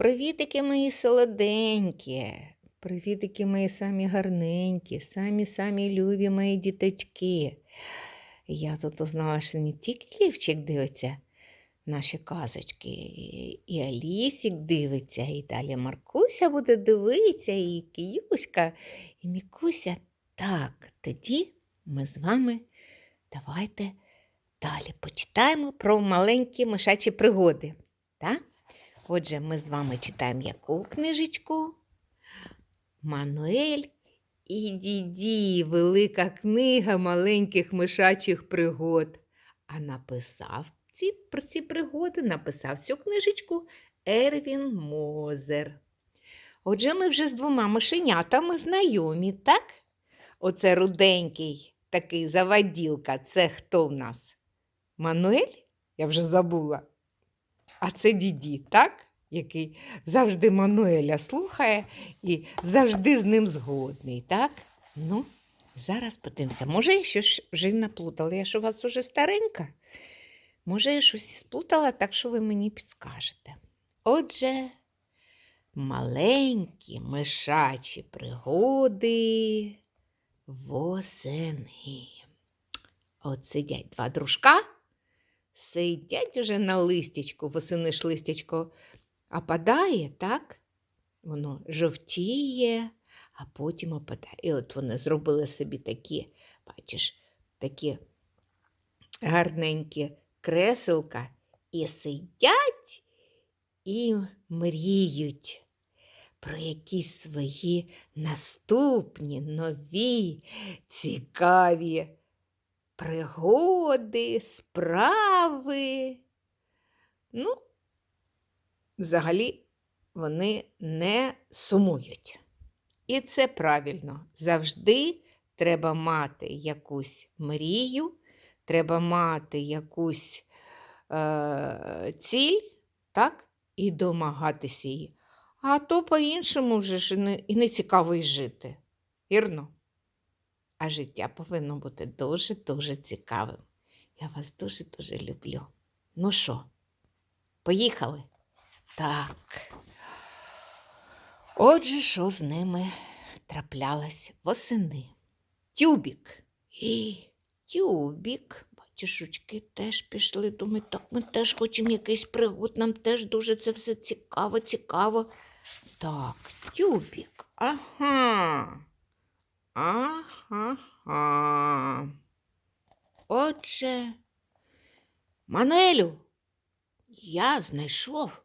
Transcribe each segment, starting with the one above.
Привітики мої солоденькі, привітики мої самі гарненькі, самі самі любі мої діточки. Я тут узнала, що не тільки Лівчик дивиться наші казочки, і Алісік дивиться, і далі Маркуся буде дивитися, і Киюшка, і Мікуся. Так, тоді ми з вами давайте далі почитаємо про маленькі мишачі пригоди. Так? Отже, ми з вами читаємо яку книжечку? Мануель і Діді, велика книга маленьких мишачих пригод. А написав ці, про ці пригоди, написав цю книжечку Ервін Мозер. Отже, ми вже з двома мишенятами знайомі, так? Оце руденький такий заваділка. Це хто в нас? Мануель? Я вже забула. А це діді, так? Який завжди Мануеля слухає і завжди з ним згодний, так? Ну, зараз подивимося. Може, я щось вже наплутала. Я ж у вас уже старенька. Може, я щось сплутала, так що ви мені підскажете. Отже, маленькі мишачі пригоди восени. От сидять два дружка, сидять уже на листячку, восени ж листячко опадає, так? Воно жовтіє, а потім опадає. І от вони зробили собі такі, бачиш, такі гарненькі креселка і сидять і мріють про якісь свої наступні, нові, цікаві пригоди, справи. Ну, взагалі, вони не сумують. І це правильно. Завжди треба мати якусь мрію, треба мати якусь е, ціль, так, і домагатися її. А то по-іншому вже ж не, і не цікаво й жити. Вірно? А життя повинно бути дуже-дуже цікавим. Я вас дуже-дуже люблю. Ну що, поїхали? Так. Отже, що з ними траплялось восени? Тюбік. І тюбік. Бачиш, жучки теж пішли. Думаю, так ми теж хочемо якийсь пригод, нам теж дуже це все цікаво, цікаво. Так, тюбік. Ага. Ага. Отже, Мануелю, я знайшов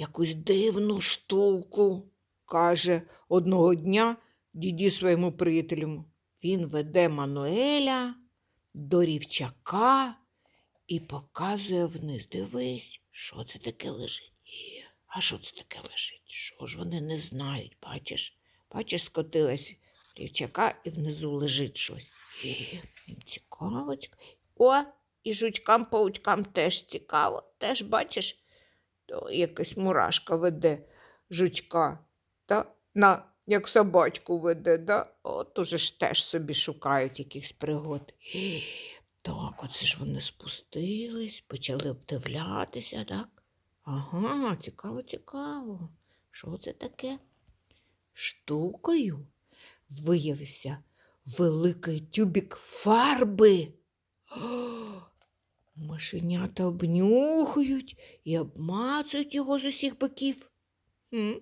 якусь дивну штуку, каже одного дня діді своєму приятелю. Він веде Мануеля до рівчака і показує вниз. Дивись, що це таке лежить. А що це таке лежить? Що ж вони не знають, бачиш? Бачиш, скотилась рівчака і внизу лежить щось. Їм цікаво. О, і жучкам паучкам теж цікаво. Теж бачиш, якась мурашка веде жучка, та на, як собачку веде, да? от уже ж теж собі шукають якихось пригод. Так, оце ж вони спустились, почали обдивлятися, так? Ага, цікаво, цікаво. Що це таке? Штукою виявився великий тюбік фарби. Машенята обнюхують і обмацують його з усіх боків. М?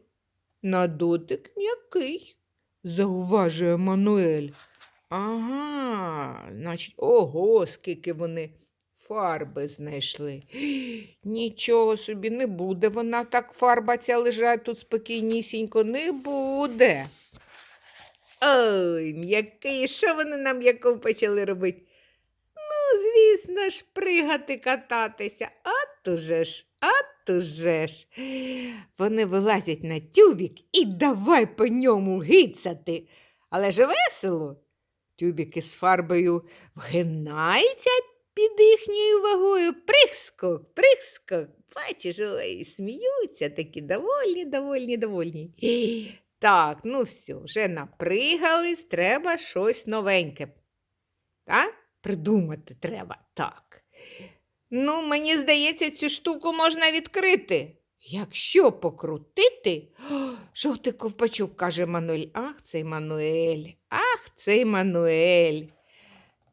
На дотик м'який, зауважує Мануель. Ага, значить, ого, скільки вони фарби знайшли. Нічого собі не буде вона так фарба ця лежать тут спокійнісінько, не буде. Ой, м'який, що вони нам м'яком почали робити? Ну, звісно ж, пригати, кататися. От уже ж, от уже ж. Вони вилазять на тюбік і давай по ньому гицати. Але ж весело. Тюбік із фарбою вгинається під їхньою вагою. Прихскок, прихскок. Бачиш, ой, сміються такі довольні, довольні, довольні. Так, ну все, вже напригались, треба щось новеньке. Так? Придумати треба. Так. Ну, мені здається, цю штуку можна відкрити. Якщо покрутити, жовтий ковпачок, каже Мануель. Ах, цей Мануель, ах, цей Мануель.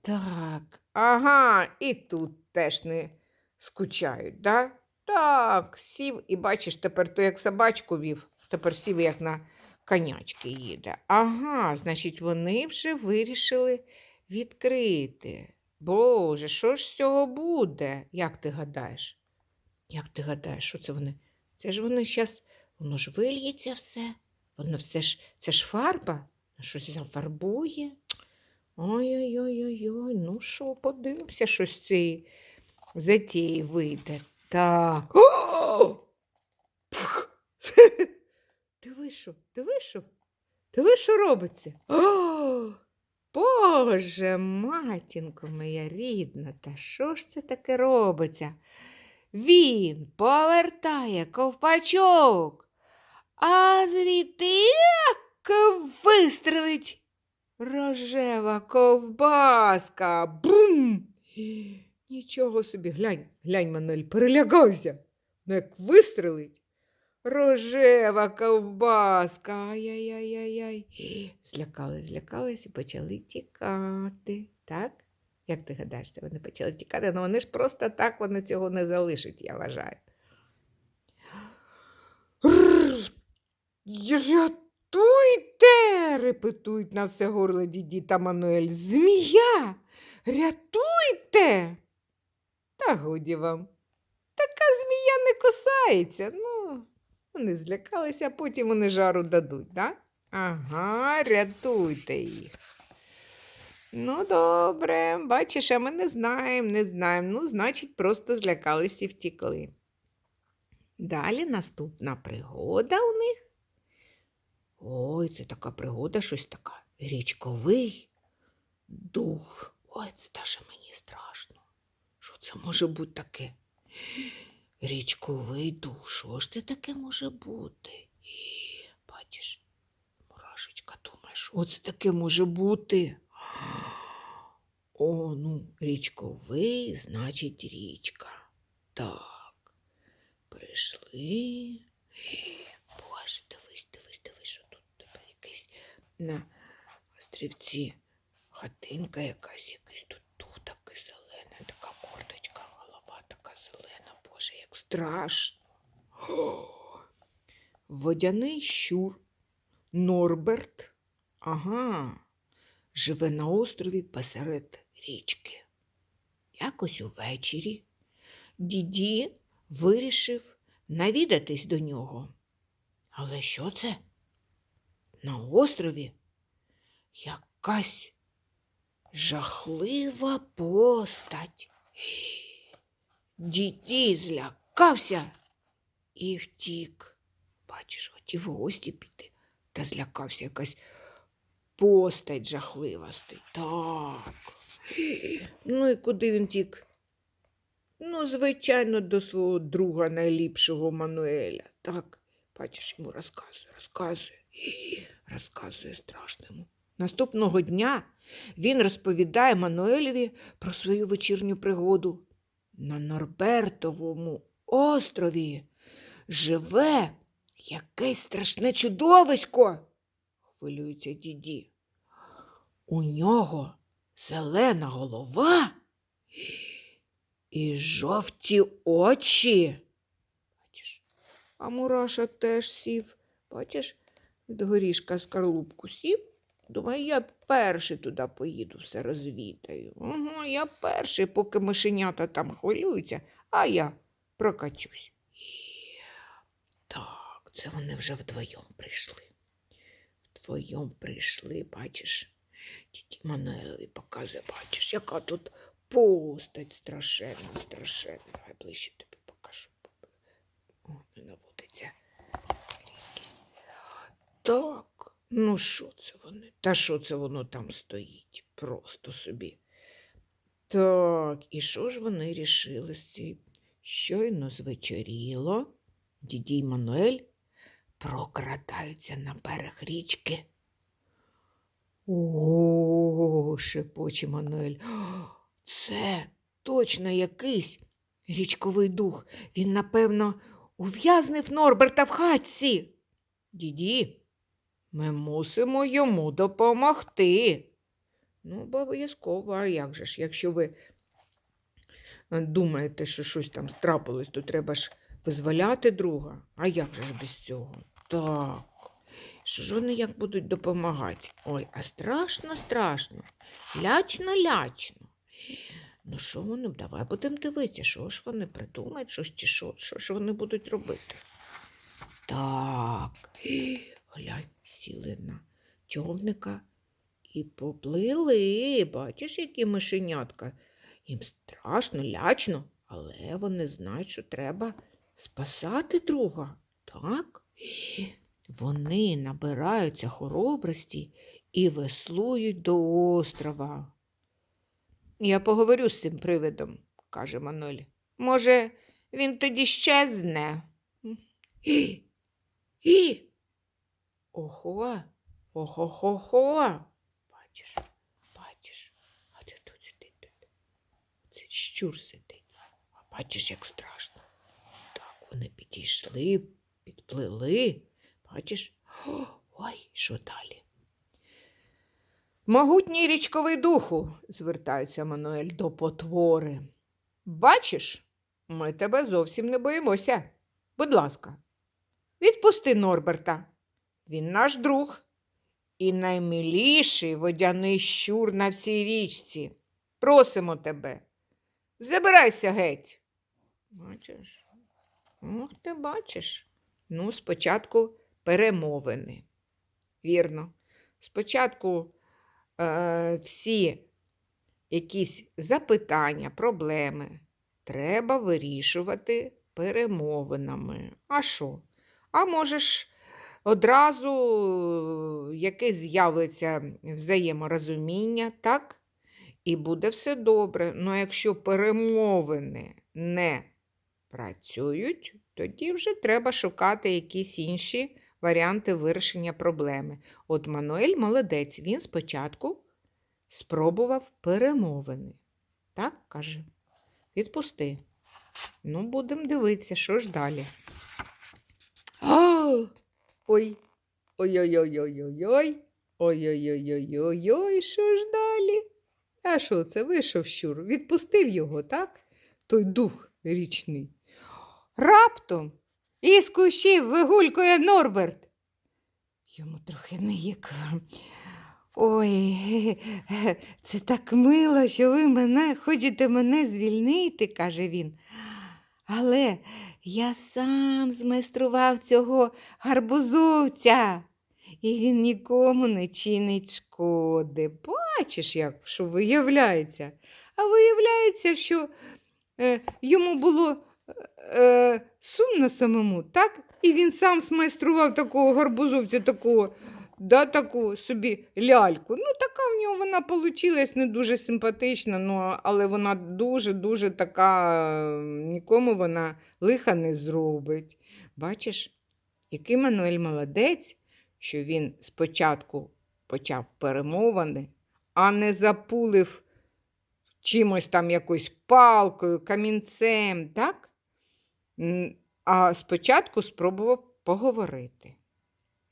Так, ага, і тут теж не скучають, да? Так, сів і бачиш, тепер то як собачку вів, тепер сів як на конячки їде. Ага, значить, вони вже вирішили відкрити. Боже, що ж з цього буде? Як ти гадаєш? Як ти гадаєш, що це вони? Це ж вони зараз, воно ж вильється все. Воно все ж, це ж фарба, щось зафарбує. Ой-ой-ой-ой, ну що, подивимося, що з цієї затії вийде. Так. Ти вийшов, ти вийшов? Ти ви що робиться? О! Боже, матінко моя рідна, та що ж це таке робиться? Він повертає ковпачок, а звідти як вистрелить рожева ковбаска. Бум! Нічого собі, глянь, глянь, Мануель, перелягався. Ну, як вистрелить. Рожева ковбаска. Ай-яй-яй-яй. Злякались, злякались і почали тікати. Так? Як ти гадаєш, це вони почали тікати, але вони ж просто так вони цього не залишать, я вважаю. Рятуйте! репетують на все горло діді та Мануель. Змія! Рятуйте! Та годі вам. Така змія не кусається. Ну, вони злякалися, а потім вони жару дадуть, да? Ага, рятуйте їх. Ну, добре, бачиш, а ми не знаємо, не знаємо. Ну, значить, просто злякалися і втікли. Далі наступна пригода у них. Ой, це така пригода, щось така. Річковий дух. Ой, це даже мені страшно. Що це може бути таке? Річковий дух, що ж це таке може бути? І, бачиш, мурашечка, думаєш, що це таке може бути? О, ну, річковий, значить, річка. Так, прийшли. Боже, дивись, дивись, дивись, що тут тебе якийсь на острівці хатинка якась, якийсь тут тут такий зелений, така мордочка, голова така зелена, Боже, як страшно. Водяний щур Норберт. Ага, живе на острові посеред річки. Якось увечері діді вирішив навідатись до нього. Але що це? На острові якась жахлива постать. Діді злякався і втік. Бачиш, хотів у гості піти, та злякався якась постать жахлива стоїть. Так. Ну і куди він тік? Ну, звичайно, до свого друга найліпшого Мануеля. Так, бачиш, йому розказує, розказує, розказує страшному. Наступного дня він розповідає Мануелеві про свою вечірню пригоду. На Норбертовому острові живе якесь страшне чудовисько, хвилюється діді. У нього зелена голова і жовті очі. Бачиш, а Мураша теж сів. Бачиш, від горішка скорлупку сів. Думаю, я перший туди поїду, все розвідаю. Ага, я перший, поки мишенята там хвилюються, а я прокачусь. Так, це вони вже вдвоєм прийшли. Вдвоєм прийшли, бачиш. Тіті Мануелі показує, бачиш, яка тут постать страшенна, страшенна. Давай ближче тобі покажу. О, не наводиться. Так, ну що це вони? Та що це воно там стоїть? Просто собі. Так, і що ж вони рішили з цією? Щойно звечоріло, діді й Мануель прокрадаються на берег річки. О, шепоче Мануель. Це точно якийсь річковий дух. Він, напевно, ув'язнив Норберта в хатці. Діді, ми мусимо йому допомогти. Ну, обов'язково, а як же ж, якщо ви думаєте, що щось там страпилось, то треба ж визволяти друга. А як же без цього? Так. Що ж вони як будуть допомагати? Ой, а страшно, страшно. Лячно, лячно. Ну, що вони? Давай будемо дивитися, що ж вони придумають, що ж чи що, що ж вони будуть робити. Так, глянь, сіли на човника і поплили. Бачиш, які мишенятка. Їм страшно, лячно, але вони знають, що треба спасати друга. Так? Вони набираються хоробрості і веслують до острова. Я поговорю з цим привидом, каже Маноль. Може, він тоді щезне. І, і. Охо, охо-хо-хо. Бачиш, а ти тут сидить. Це щур сидить. А бачиш, як страшно. Так, вони підійшли, підплили. Бачиш? Ой, що далі? Могутній річковий духу, звертається Мануель до потвори. Бачиш, ми тебе зовсім не боїмося. Будь ласка, відпусти Норберта. Він наш друг і наймиліший водяний щур на всій річці. Просимо тебе. Забирайся геть. Бачиш? Ох, ти бачиш. Ну, спочатку перемовини. Вірно. Спочатку е, всі якісь запитання, проблеми треба вирішувати перемовинами. А що? А можеш одразу е, якесь з'явиться взаєморозуміння, так? І буде все добре. Ну, якщо перемовини не працюють, тоді вже треба шукати якісь інші варіанти вирішення проблеми. От Мануель молодець, він спочатку спробував перемовини. Так, каже, відпусти. Ну, будемо дивитися, що ж далі. Ой, ой-ой-ой-ой-ой-ой. Ой-ой-ой-ой-ой-ой, що ж далі? А що це вийшов щур? Відпустив його, так? Той дух річний. Раптом із кущів вигулькує Норберт. Йому трохи не як. Ой, це так мило, що ви мене хочете мене звільнити, каже він. Але я сам змайстрував цього гарбузовця, і він нікому не чинить шкоди. Бачиш, як що виявляється. А виявляється, що е, йому було е, сумно самому, так? І він сам змайстрував такого гарбузовця, такого, да, таку собі ляльку. Ну, така в нього вона получилась не дуже симпатична, ну, але вона дуже-дуже така, е, нікому вона лиха не зробить. Бачиш, який Мануель молодець, що він спочатку почав перемовини, а не запулив чимось там якоюсь палкою, камінцем, так? А спочатку спробував поговорити.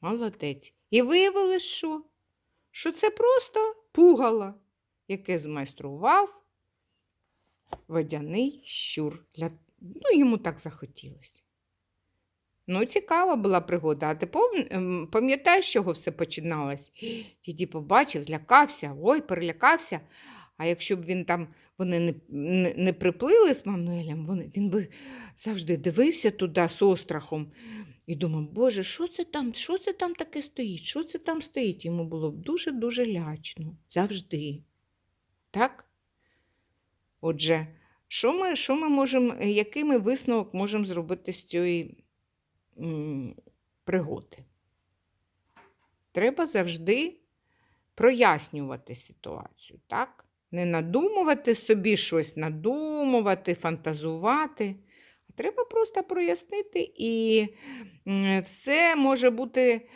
Молодець. І виявилось, що? Що це просто пугало, яке змайстрував водяний щур. Ну, йому так захотілося. Ну, цікава була пригода. А ти ем, пам'ятаєш, з чого все починалось? Діді побачив, злякався, ой, перелякався. А якщо б він там вони не, не, не приплили з Мануелем, вони, він би завжди дивився туди з острахом і думав, Боже, що це там, що це там таке стоїть? Що це там стоїть? Йому було б дуже-дуже лячно. Завжди. Так? Отже, що ми, що ми можемо, який ми висновок можемо зробити з цієї пригоди? Треба завжди прояснювати ситуацію, так? Не надумувати собі щось, надумувати, фантазувати. Треба просто прояснити, і все може бути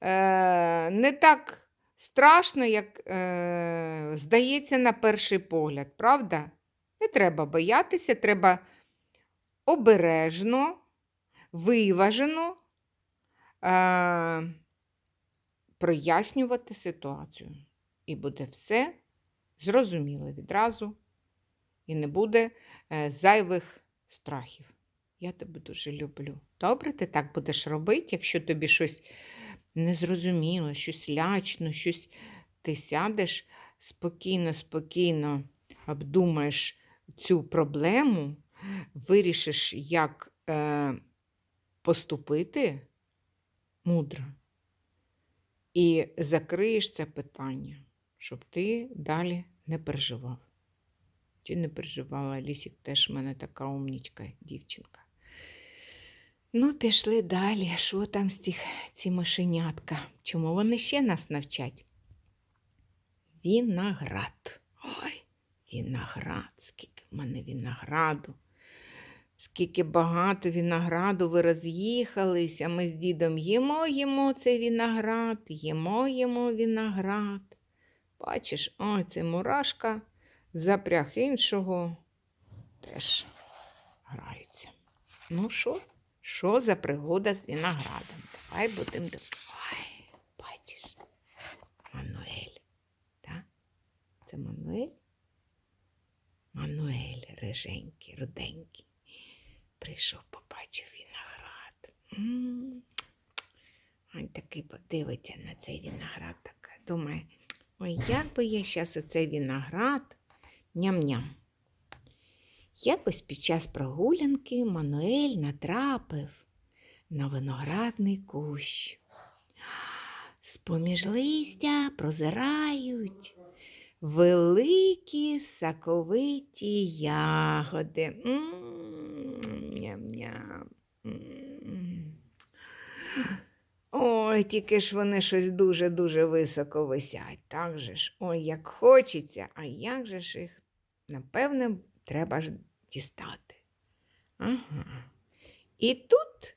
е, не так страшно, як е, здається на перший погляд, правда? Не треба боятися, треба обережно, виважено е, прояснювати ситуацію. І буде все зрозуміло відразу, і не буде е, зайвих страхів. Я тебе дуже люблю. Добре, ти так будеш робити, якщо тобі щось незрозуміло, щось лячно, щось ти сядеш спокійно, спокійно обдумаєш цю проблему, вирішиш, як е, поступити мудро, і закриєш це питання, щоб ти далі не переживав. Чи не переживала Лісік теж в мене така умнічка дівчинка. Ну, пішли далі. Що там з цих ці мишенятка? Чому вони ще нас навчать? Віноград. Ой, віноград, скільки в мене вінограду. Скільки багато вінограду ви роз'їхалися. Ми з дідом їмо, їмо цей віноград, їмо, їмо віноград. Бачиш, ой, це мурашка запряг іншого теж граються. Ну що? Що за пригода з виноградом? Давай будемо. Ой, бачиш, Мануель. Так? Це Мануель? Мануель риженький, руденький. Прийшов, побачив виноград. М. Такий подивиться на цей виноград. Так, думає, ой, як би я зараз оцей виноград ням-ням. Якось під час прогулянки Мануель натрапив на виноградний кущ. З-поміж листя прозирають великі соковиті ягоди. М, Ням-ням. Ой, тільки ж вони щось дуже-дуже високо висять. Так же ж, ой, як хочеться, а як же ж їх, напевне, треба ж дістати. Ага. І тут,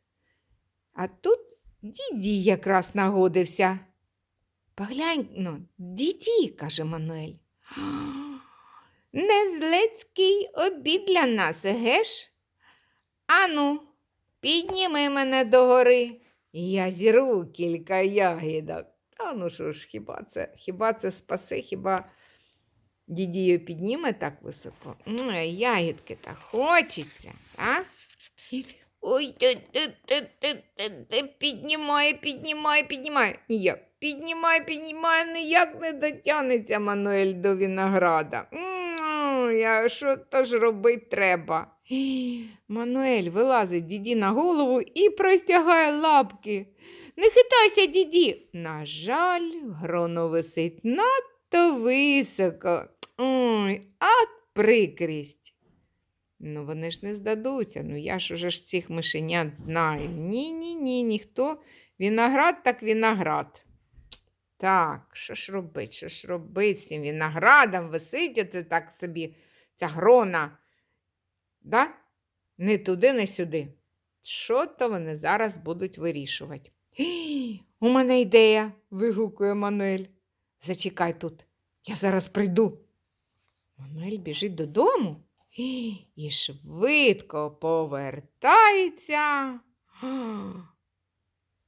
а тут діді якраз нагодився. Поглянь, ну, діді, каже Мануель. Незлецький обід для нас, геш? Ану, підніми мене догори. Я зірву кілька ягідок. Та ну що ж, хіба це, хіба це спасе, хіба дідію підніме так високо? М, Ягідки так хочеться, а? Ой, ти, ти, ти, ти, ти, ти, піднімай, піднімай, піднімай. Ніяк. Піднімай, піднімай, ніяк не дотягнеться Мануель до винограда. М, Я, що то ж робити треба? Мануель вилазить діді на голову і простягає лапки. Не хитайся, діді. На жаль, гроно висить надто високо. Ой, а прикрість. Ну, вони ж не здадуться. Ну, я ж уже ж цих мишенят знаю. Ні, ні, ні, ніхто. Віноград так віноград. Так, що ж робить, що ж робить з цим виноградом висить так собі ця грона. Да? Не туди, не сюди. Що то вони зараз будуть вирішувати? У мене ідея, вигукує Мануель. Зачекай тут, я зараз прийду. Мануель біжить додому і швидко повертається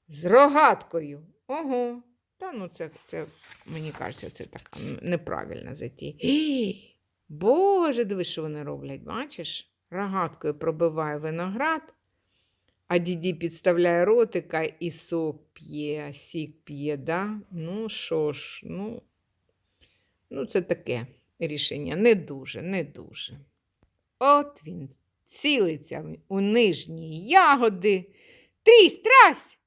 з рогаткою. Ого. Та ну це, це мені кажеться, це така неправильна затія. Боже, диви, що вони роблять, бачиш? Рогаткою пробиває виноград, а діді підставляє ротика і сок п'є, сік п'є, да? Ну що ж, ну, ну це таке рішення. Не дуже, не дуже. От він цілиться у нижні ягоди. Трісь, трась!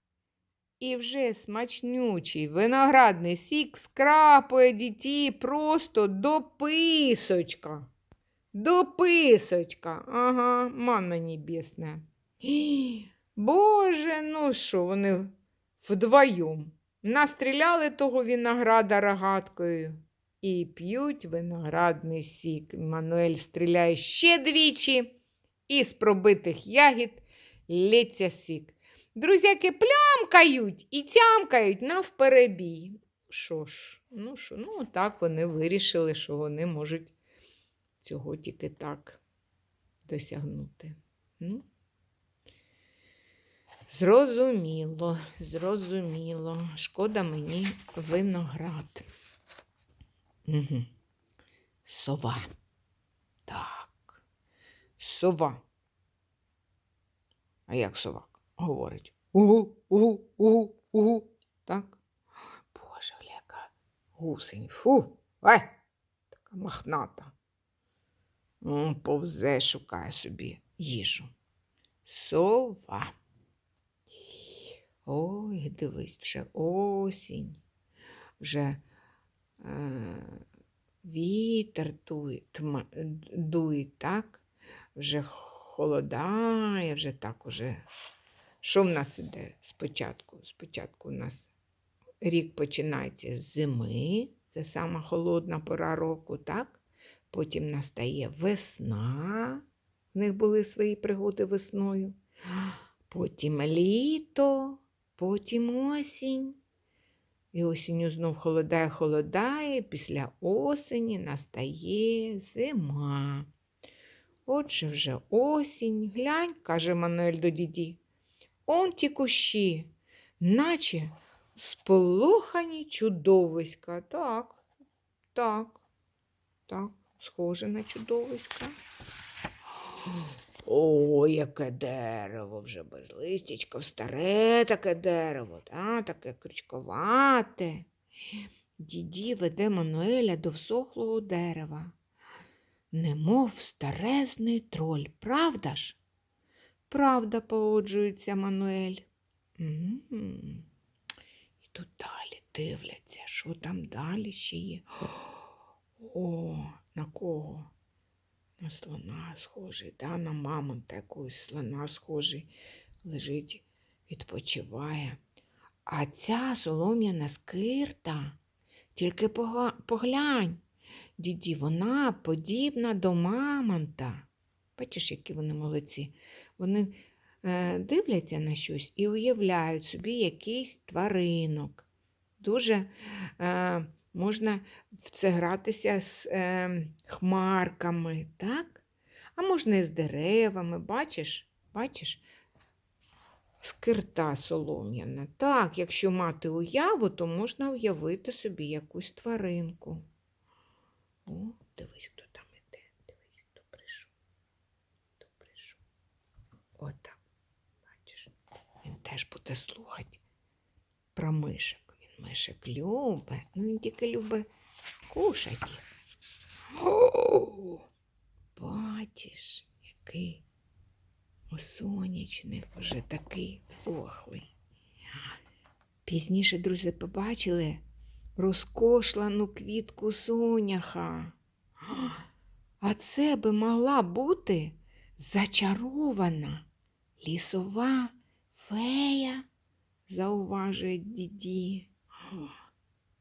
І вже смачнючий виноградний сік скрапує діті просто до писочка. До писочка. Ага, манна небесна. Боже, ну що, вони вдвоєм настріляли того винограда рогаткою і п'ють виноградний сік. Мануель стріляє ще двічі, і з пробитих ягід лється сік. Друзяки плямкають і тямкають навперебій. Що ж, ну що, ну так вони вирішили, що вони можуть цього тільки так досягнути. Ну. Зрозуміло, зрозуміло. Шкода мені виноград. Угу. Сова. Так. Сова. А як сова говорить? Угу, угу, угу, угу. Так? Боже, яка гусень. Фу. Ай! Така махната. Повзе, шукає собі їжу. Сова. Ой, дивись, вже осінь, вже е, вітер дує, тма, дує, так? Вже холодає, вже так уже. Що в нас іде спочатку? Спочатку у нас рік починається з зими, це сама холодна пора року, так? Потім настає весна, в них були свої пригоди весною. Потім літо, потім осінь. І осінню знов холодає, холодає, після осені настає зима. Отже вже осінь. Глянь, каже Мануель до діді. Он ті кущі, наче сполохані чудовиська. Так, так, так, схоже на чудовиська. О, яке дерево вже без листячка, старе таке дерево, та, таке крючковате. Діді веде Мануеля до всохлого дерева, немов старезний троль, правда ж? Правда, погоджується Мануель. І тут далі дивляться, що там далі ще є. О, на кого? На слона схожий, да? на мамонта якогось слона схожий, лежить, відпочиває. А ця солом'яна скирта, тільки поглянь, діді, вона подібна до мамонта. Бачиш, які вони молодці. Вони е, дивляться на щось і уявляють собі якийсь тваринок. Дуже е, можна в це гратися з е, хмарками, так? А можна і з деревами, бачиш? Бачиш? Скирта солом'яна. Так, якщо мати уяву, то можна уявити собі якусь тваринку. О, дивись, хто там іде. Дивись, хто прийшов. Хто прийшов. Отак. Бачиш, він теж буде слухати про мишек. Він мишек любить, ну він тільки любить кушати. О, бачиш, який сонячник вже такий сохлий. Пізніше друзі побачили розкошлану квітку соняха. А це би могла бути зачарована лісова фея, зауважує діді.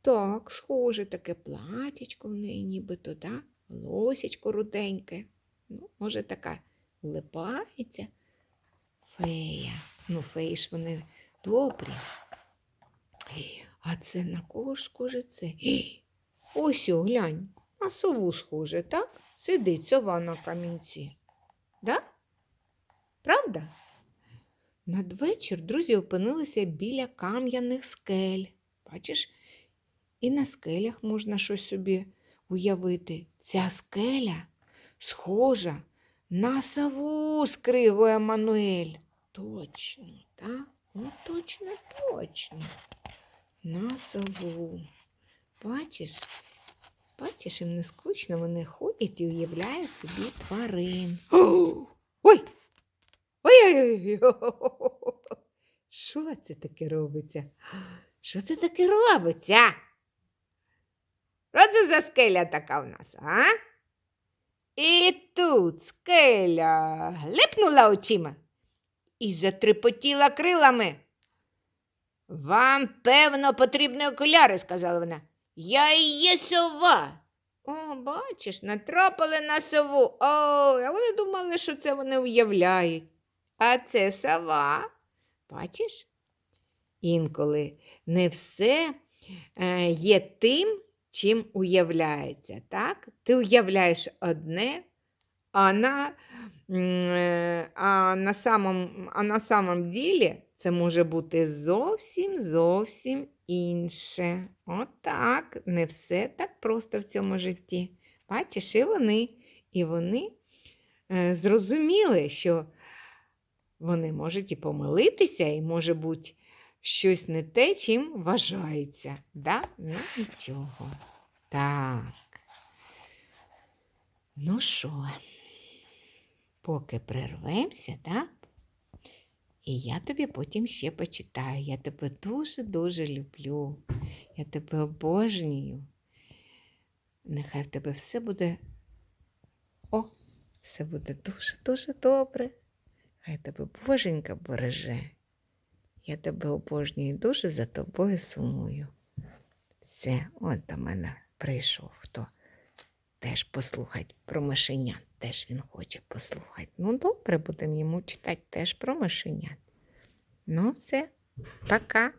Так, схоже, таке платічко в неї нібито, да? волосечко руденьке. Ну, може, така улипається фея. Ну, феї ж вони добрі. А це на кого ж схоже це? Ось о, глянь, на сову схоже, так? Сидить сова на камінці. Да? Правда? Надвечір друзі опинилися біля кам'яних скель. Бачиш, і на скелях можна щось собі уявити. Ця скеля схожа на сову, скригує Мануель. Точно, так? Ну, точно, точно. На сову. Бачиш? Бачиш, їм не скучно, вони ходять і уявляють собі тварин. Ой! Ой-ой-ой! Що це таке робиться? Що це таке робиться? Що це за скеля така в нас, а? І тут скеля глипнула очима і затрепотіла крилами. Вам, певно, потрібні окуляри, сказала вона. Я і є сова. О, бачиш, натрапили на сову. О, а вони думали, що це вони уявляють. А це сова. Бачиш? Інколи не все е, є тим, чим уявляється. Так? Ти уявляєш одне, а на, е, а на, самом, а на самом ділі це може бути зовсім зовсім інше. Отак, не все так просто в цьому житті. Бачиш, і вони, і вони е, зрозуміли, що вони можуть і помилитися, і може бути щось не те, чим вважається. Да? Ну, нічого. Так. Ну що, поки прервемося, так? І я тобі потім ще почитаю. Я тебе дуже-дуже люблю. Я тебе обожнюю. Нехай в тебе все буде. О, все буде дуже-дуже добре. Хай тебе Боженька береже. Я тебе обожнюю і дуже за тобою сумую. Все, от до мене прийшов хто теж послухати про мишенят. Теж він хоче послухати. Ну, добре, будемо йому читати теж про мишенят. Ну, все, пока.